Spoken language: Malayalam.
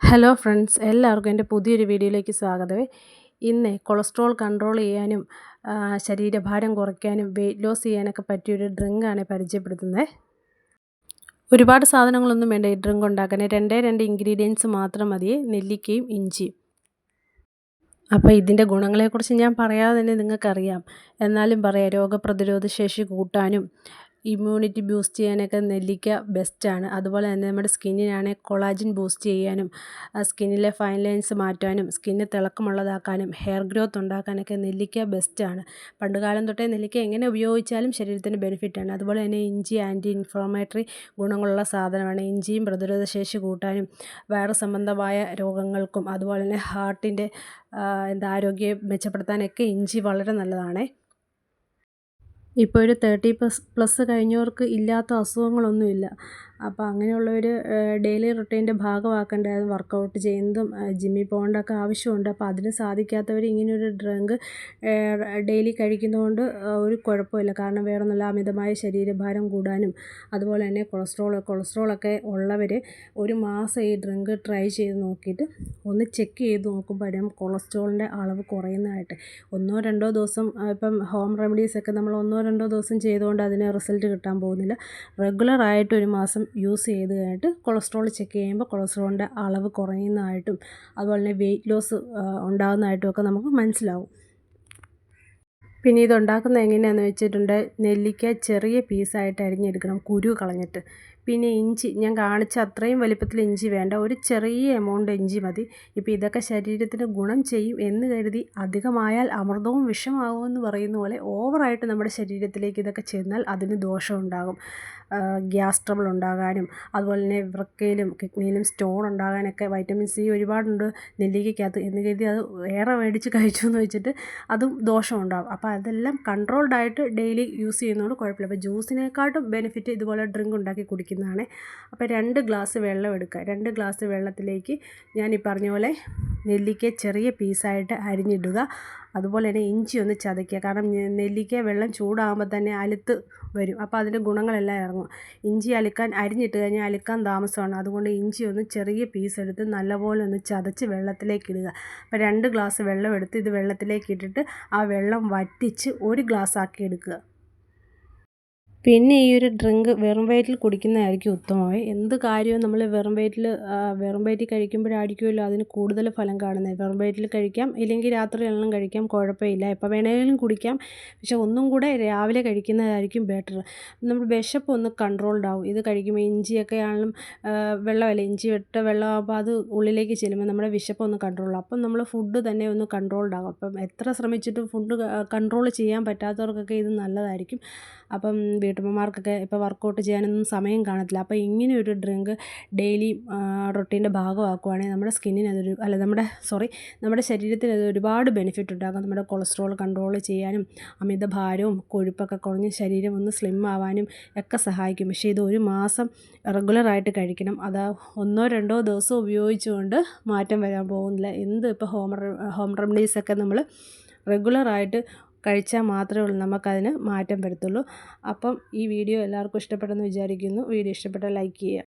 ഹലോ ഫ്രണ്ട്സ് എല്ലാവർക്കും എന്റെ പുതിയൊരു വീഡിയോയിലേക്ക് സ്വാഗതമേ ഇന്ന് കൊളസ്ട്രോൾ കൺട്രോൾ ചെയ്യാനും ശരീരഭാരം കുറയ്ക്കാനും വെയിറ്റ് ലോസ് ചെയ്യാനൊക്കെ പറ്റിയൊരു ഡ്രിങ്കാണ് പരിചയപ്പെടുത്തുന്നത്. ഒരുപാട് സാധനങ്ങളൊന്നും വേണ്ട ഈ ഡ്രിങ്ക് ഉണ്ടാക്കാൻ. രണ്ടേ രണ്ട് ഇൻഗ്രീഡിയൻസ് മാത്രം മതി നെല്ലിക്കയും ഇഞ്ചിയും. അപ്പോൾ ഇതിന്റെ ഗുണങ്ങളെക്കുറിച്ച് ഞാൻ പറയാതെ തന്നെ നിങ്ങൾക്കറിയാം. എന്നാലും പറയാം രോഗപ്രതിരോധ ശേഷി കൂട്ടാനും ഇമ്മ്യൂണിറ്റി ബൂസ്റ്റ് ചെയ്യാനൊക്കെ നെല്ലിക്ക ബെസ്റ്റാണ് അതുപോലെ തന്നെ നമ്മുടെ സ്കിന്നിനാണെങ്കിൽ കൊളാജിൻ ബൂസ്റ്റ് ചെയ്യാനും സ്കിന്നിലെ ഫൈൻ ലൈൻസ് മാറ്റാനും സ്കിന്ന് തിളക്കമുള്ളതാക്കാനും ഹെയർ ഗ്രോത്ത് ഉണ്ടാക്കാനൊക്കെ നെല്ലിക്ക ബെസ്റ്റാണ് പണ്ടുകാലം തൊട്ടേ നെല്ലിക്ക എങ്ങനെ ഉപയോഗിച്ചാലും ശരീരത്തിന് ബെനിഫിറ്റാണ് അതുപോലെ തന്നെ ഇഞ്ചി ആന്റി ഇൻഫ്ലമേറ്ററി ഗുണങ്ങളുള്ള സാധനമാണ്. ഇഞ്ചിയും പ്രതിരോധശേഷി കൂട്ടാനും വയറ് സംബന്ധമായ രോഗങ്ങൾക്കും അതുപോലെ തന്നെ ഹാർട്ടിന്റെ എന്താ ആരോഗ്യം മെച്ചപ്പെടുത്താനൊക്കെ ഇഞ്ചി വളരെ നല്ലതാണേ. ഇപ്പോൾ ഒരു തേർട്ടി പ്ലസ് പ്ലസ് കഴിഞ്ഞവർക്ക് ഇല്ലാത്ത അസുഖങ്ങളൊന്നുമില്ല. അപ്പോൾ അങ്ങനെയുള്ളവർ ഡെയിലി റൊട്ടീന്റെ ഭാഗമാക്കേണ്ട? വർക്കൗട്ട് ചെയ്യുന്നതും ജിമ്മിൽ പോകേണ്ടതൊക്കെ ആവശ്യമുണ്ട്. അപ്പോൾ അതിന് സാധിക്കാത്തവർ ഇങ്ങനെയൊരു ഡ്രിങ്ക് ഡെയിലി കഴിക്കുന്നതുകൊണ്ട് ഒരു കുഴപ്പമില്ല. കാരണം വേറൊന്നുമല്ല അമിതമായ ശരീരഭാരം കൂടാനും അതുപോലെ തന്നെ കൊളസ്ട്രോൾ കൊളസ്ട്രോളൊക്കെ ഉള്ളവർ ഒരു മാസം ഈ ഡ്രിങ്ക് ട്രൈ ചെയ്ത് നോക്കിയിട്ട് ഒന്ന് ചെക്ക് ചെയ്ത് നോക്കുമ്പോഴും കൊളസ്ട്രോളിന്റെ അളവ് കുറയുന്നതായിട്ട്. ഒന്നോ രണ്ടോ ദിവസം ഇപ്പം ഹോം റെമഡീസൊക്കെ നമ്മൾ ഒന്നോ രണ്ടോ ദിവസം ചെയ്തുകൊണ്ട് അതിന് റിസൾട്ട് കിട്ടാൻ പോകുന്നില്ല. റെഗുലറായിട്ട് ഒരു മാസം യൂസ് ചെയ്ത് കഴിഞ്ഞിട്ട് കൊളസ്ട്രോൾ ചെക്ക് ചെയ്യുമ്പോൾ കൊളസ്ട്രോളിന്റെ അളവ് കുറയുന്നതായിട്ടും അതുപോലെ തന്നെ വെയിറ്റ് ലോസ് ഉണ്ടാകുന്നതായിട്ടും ഒക്കെ നമുക്ക് മനസ്സിലാവും. പിന്നെ ഇതുണ്ടാക്കുന്നത് എങ്ങനെയാണെന്ന് വെച്ചിട്ടുണ്ട് നെല്ലിക്ക ചെറിയ പീസായിട്ട് അരിഞ്ഞെടുക്കണം കുരു കളഞ്ഞിട്ട്. പിന്നെ ഇഞ്ചി ഞാൻ കാണിച്ച അത്രയും വലിപ്പത്തിൽ ഇഞ്ചി വേണ്ട. ഒരു ചെറിയ എമൗണ്ട് ഇഞ്ചി മതി. ഇപ്പോൾ ഇതൊക്കെ ശരീരത്തിന് ഗുണം ചെയ്യും എന്ന് കരുതി അധികമായാൽ അമൃതവും വിഷമാകുമെന്ന് പറയുന്ന പോലെ ഓവറായിട്ട് നമ്മുടെ ശരീരത്തിലേക്ക് ഇതൊക്കെ ചെന്നാൽ അതിന് ദോഷമുണ്ടാകും. ഗ്യാസ് ട്രബിൾ ഉണ്ടാകാനും അതുപോലെ തന്നെ വൃക്കയിലും കിഡ്നിയിലും സ്റ്റോൺ ഉണ്ടാകാനൊക്കെ വൈറ്റമിൻ സി ഒരുപാടുണ്ട് നെല്ലിക്കകത്ത് എന്ന് കരുതി അത് ഏറെ മേടിച്ച് കഴിച്ചു എന്ന് വെച്ചിട്ട് അതും ദോഷമുണ്ടാകും. അപ്പോൾ അതെല്ലാം കൺട്രോൾഡായിട്ട് ഡെയിലി യൂസ് ചെയ്യുന്നതുകൊണ്ട് കുഴപ്പമില്ല. അപ്പോൾ ജ്യൂസിനെക്കാട്ടും ബെനിഫിറ്റ് ഇതുപോലെ ഡ്രിങ്ക് ഉണ്ടാക്കി കുടിക്കുന്നതാണ് അപ്പോൾ രണ്ട് ഗ്ലാസ് വെള്ളം എടുക്കുക. രണ്ട് ഗ്ലാസ് വെള്ളത്തിലേക്ക് ഞാൻ ഈ പറഞ്ഞ പോലെ നെല്ലിക്ക ചെറിയ പീസായിട്ട് അരിഞ്ഞിടുക. അതുപോലെ തന്നെ ഇഞ്ചി ഒന്ന് ചതയ്ക്കുക. കാരണം നെല്ലിക്ക വെള്ളം ചൂടാകുമ്പോൾ തന്നെ അലുത്ത് വരും. അപ്പോൾ അതിന്റെ ഗുണങ്ങളെല്ലാം ഇറങ്ങും. ഇഞ്ചി അലുക്കാൻ അരിഞ്ഞിട്ട് കഴിഞ്ഞാൽ അലുക്കാൻ താമസമാണ്. അതുകൊണ്ട് ഇഞ്ചി ഒന്ന് ചെറിയ പീസ് എടുത്ത് നല്ലപോലെ ഒന്ന് ചതച്ച് വെള്ളത്തിലേക്ക് ഇടുക. അപ്പോൾ രണ്ട് ഗ്ലാസ് വെള്ളം എടുത്ത് ഇത് വെള്ളത്തിലേക്ക് ഇട്ടിട്ട് ആ വെള്ളം വറ്റിച്ച് ഒരു ഗ്ലാസ് ആക്കി എടുക്കുക. പിന്നെ ഈ ഒരു ഡ്രിങ്ക് വെറും വയറ്റിൽ കുടിക്കുന്നതായിരിക്കും ഉത്തമമായി. എന്ത് കാര്യവും നമ്മൾ വെറും വയറ്റിൽ വെറും വയറ്റിൽ കഴിക്കുമ്പോഴായിരിക്കുമല്ലോ അതിന് കൂടുതൽ ഫലം കാണുന്നത്. വെറും വയറ്റിൽ കഴിക്കാം ഇല്ലെങ്കിൽ രാത്രി എല്ലാം കഴിക്കാം കുഴപ്പമില്ല. എപ്പോൾ വേണമെങ്കിലും കുടിക്കാം പക്ഷെ ഒന്നും കൂടെ രാവിലെ കഴിക്കുന്നതായിരിക്കും ബെറ്റർ നമ്മൾ വിശപ്പ് ഒന്ന് കൺട്രോൾഡ് ആവും. ഇത് കഴിക്കുമ്പോൾ ഇഞ്ചിയൊക്കെ ആണെങ്കിലും വെള്ളമല്ല? ഇഞ്ചി വെട്ട വെള്ളമാകുമ്പോൾ അത് ഉള്ളിലേക്ക് ചെല്ലുമ്പോൾ നമ്മുടെ വിശപ്പ് ഒന്ന് കൺട്രോൾ ആവും. അപ്പം നമ്മൾ ഫുഡ് തന്നെ ഒന്ന് കൺട്രോൾഡ് ആകും അപ്പം എത്ര ശ്രമിച്ചിട്ടും ഫുഡ് കൺട്രോൾ ചെയ്യാൻ പറ്റാത്തവർക്കൊക്കെ ഇത് നല്ലതായിരിക്കും. അപ്പം വീട്ടമ്മമാർക്കൊക്കെ ഇപ്പോൾ വർക്കൗട്ട് ചെയ്യാനൊന്നും സമയം കാണത്തില്ല. അപ്പോൾ ഇങ്ങനെ ഒരു ഡ്രിങ്ക് ഡെയിലി റൊട്ടീന്റെ ഭാഗമാക്കുവാണെങ്കിൽ നമ്മുടെ സ്കിന്നിന് അതൊരു അല്ല നമ്മുടെ സോറി നമ്മുടെ ശരീരത്തിന് അത് ഒരുപാട് ബെനിഫിറ്റ് ഉണ്ടാകും നമ്മുടെ കൊളസ്ട്രോൾ കൺട്രോൾ ചെയ്യാനും അമിത ഭാരവും കൊഴുപ്പൊക്കെ കുറഞ്ഞ് ശരീരം ഒന്ന് സ്ലിം ആവാനും ഒക്കെ സഹായിക്കും. പക്ഷേ ഇത് ഒരു മാസം റെഗുലറായിട്ട് കഴിക്കണം. അത് ഒന്നോ രണ്ടോ ദിവസം ഉപയോഗിച്ചുകൊണ്ട് മാറ്റം വരാൻ പോകുന്നില്ല. എന്ത് ഇപ്പോൾ ഹോം ഹോം റെമഡീസൊക്കെ നമ്മൾ റെഗുലറായിട്ട് കഴിച്ചാൽ മാത്രമേ ഉള്ളൂ നമുക്കതിന് മാറ്റം വരത്തുള്ളൂ. അപ്പം ഈ വീഡിയോ എല്ലാവർക്കും ഇഷ്ടപ്പെട്ടെന്ന് വിചാരിക്കുന്നു. വീഡിയോ ഇഷ്ടപ്പെട്ടാൽ ലൈക്ക് ചെയ്യുക.